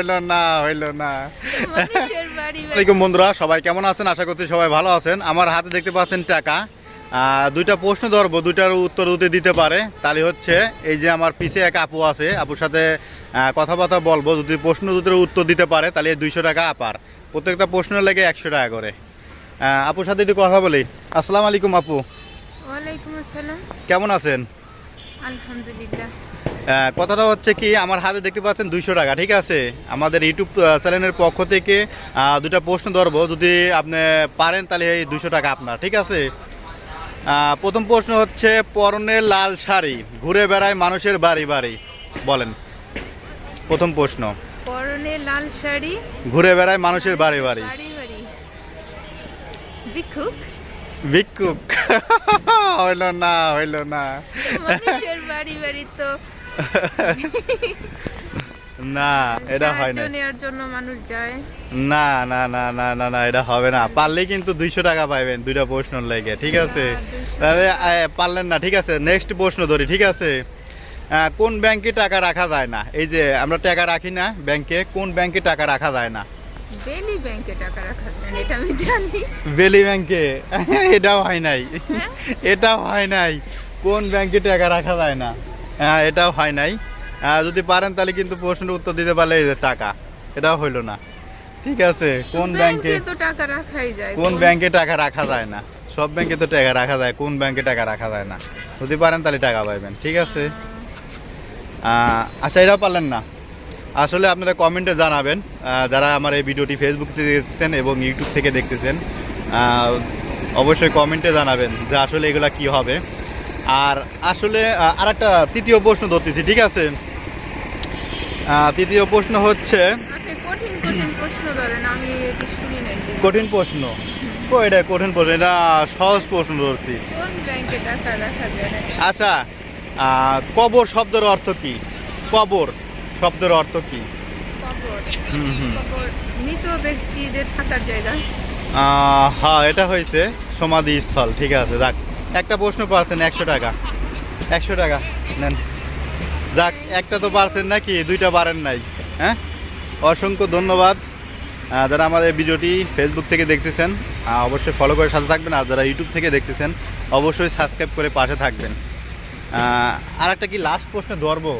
হইল না হইল না। আসসালামাইকুম বন্ধুরা সবাই কেমন আছেন? আশা করছি সবাই ভালো আছেন। আমার হাতে দেখতে পাচ্ছেন টাকা। দুইটা প্রশ্ন ধরবো দুইটার উত্তর উত্তর দিতে পারে। তাহলে হচ্ছে এই যে আমার পিছে এক আপু আছে আপুর সাথে কথাবার্তা বলব। যদি প্রশ্ন দুটোর উত্তর দিতে পারে তাহলে দুইশো টাকা আপার। প্রত্যেকটা প্রশ্ন লেগে একশো টাকা করে। আপুর সাথে একটু কথা বলি। আসসালামু আলাইকুম আপু। ওয়ালাইকুম আসসালাম। কেমন আছেন? আলহামদুলিল্লাহ। কথাটা হচ্ছে কি আমার হাতে দেখতে পাচ্ছেন দুইশো টাকা ঠিক আছে? আমাদের ইউটিউব চ্যানেলের পক্ষ থেকে দুটা প্রশ্ন ধরবো যদি আপনি পারেন তাহলে এই দুইশো টাকা আপনার ঠিক আছে? প্রথম প্রশ্ন হচ্ছে পরনে লাল শাড়ি ঘুরে বেড়ায় মানুষের বাড়ি বাড়ি বলেন। প্রথম প্রশ্ন। পরনে লাল শাড়ি ঘুরে বেড়ায় মানুষের বাড়ি বাড়ি। ভিক্ষুক? ভিক্ষুক। হইল না হইল না। মানুষের বাড়ি বাড়ি তো না এটা হয় না নেওয়ার জন্য মানুষ যায়। না না না না না না এটা হবে না। পারলে কিন্তু দুইশো টাকা পাইবেন দুইটা প্রশ্ন লেগে ঠিক আছে? তাহলে পারলেন না ঠিক আছে? নেক্সট প্রশ্ন ধরি ঠিক আছে? কোন ব্যাংকে টাকা রাখা যায় না? এই যে আমরা টাকা রাখি না ব্যাংকে কোন ব্যাংকে টাকা রাখা যায় না? বেলি ব্যাংকে টাকা রাখা যায় এটা আমি জানি। বেলি ব্যাংকে এটাও হয় নাই। এটাও হয় নাই। কোন ব্যাংকে টাকা রাখা যায় না? হ্যাঁ এটাও হয় নাই। যদি পারেন তাহলে কিন্তু প্রশ্নের উত্তর দিতে পারলে এই যে টাকা এটাও হইল না। ঠিক আছে কোন ব্যাংকে টাকা রাখাই যায় কোন ব্যাংকে টাকা রাখা যায় না? সব ব্যাংকে তো টাকা রাখা যায় কোন ব্যাংকে টাকা রাখা যায় না? যদি পারেন তাহলে টাকা পাইবেন ঠিক আছে? আচ্ছা এটাও পারলেন না। আসলে আপনারা কমেন্টে জানাবেন যারা আমার এই ভিডিওটি ফেসবুক থেকে দেখতেছেন এবং ইউটিউব থেকে দেখতেছেন অবশ্যই কমেন্টে জানাবেন যে আসলে এগুলা কি হবে। আর আসলে আর একটা তৃতীয় প্রশ্ন ধরতেছি ঠিক আছে? তৃতীয় প্রশ্ন হচ্ছে কঠিন প্রশ্ন এটি কঠিন প্রশ্ন? ও এটা কঠিন প্রশ্ন? এটা সহজ প্রশ্ন ধরছি। রাখা আচ্ছা কবর শব্দের অর্থ কি? কবর শব্দের অর্থ কি? হুম হুম। মৃত ব্যক্তিদের থাকার জায়গা। হ্যাঁ এটা হয়েছে সমাধি স্থল ঠিক আছে যাক। একটা প্রশ্ন পারছেন একশো টাকা। একশো টাকা নেন। যাক একটা তো পারছেন নাকি দুইটা পারেন নাই হ্যাঁ? অসংখ্য ধন্যবাদ। যারা আমাদের ভিডিওটি ফেসবুক থেকে দেখতেছেন অবশ্যই ফলো করে সাথে থাকবেন আর যারা ইউটিউব থেকে দেখতেছেন অবশ্যই সাবস্ক্রাইব করে পাশে থাকবেন। আর একটা কি লাস্ট প্রশ্ন ধরবো?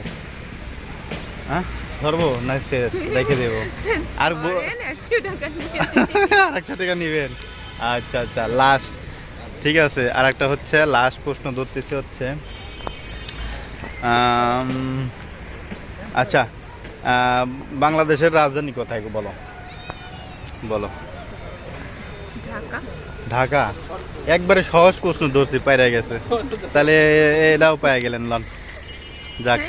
হ্যাঁ? ধরবো না শেষ রেখে দেবো? আর একশো টাকা নেবেন। আচ্ছা আচ্ছা লাস্ট ঠিক আছে আর একটা হচ্ছে লাস্ট প্রশ্ন ধরতেছি হচ্ছে আচ্ছা বাংলাদেশের রাজধানী কোথায় বলো? বলো। ঢাকা। একবারে সহজ প্রশ্ন ধরছি পাইরা গেছে। তাহলে এটাও পাই গেলেন লন। যাক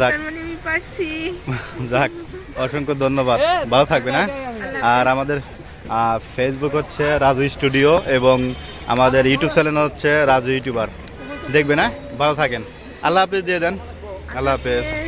যাক। মানে যাক অসংখ্য ধন্যবাদ। ভালো থাকবে না আর আমাদের ফেসবুক হচ্ছে রাজু স্টুডিও এবং আমাদের ইউটিউব চ্যানেল হচ্ছে রাজু ইউটিউবার দেখবেন হ্যাঁ? ভালো থাকেন। আল্লাহ হাফেজ, দিয়ে দেন। আল্লাহ হাফেজ।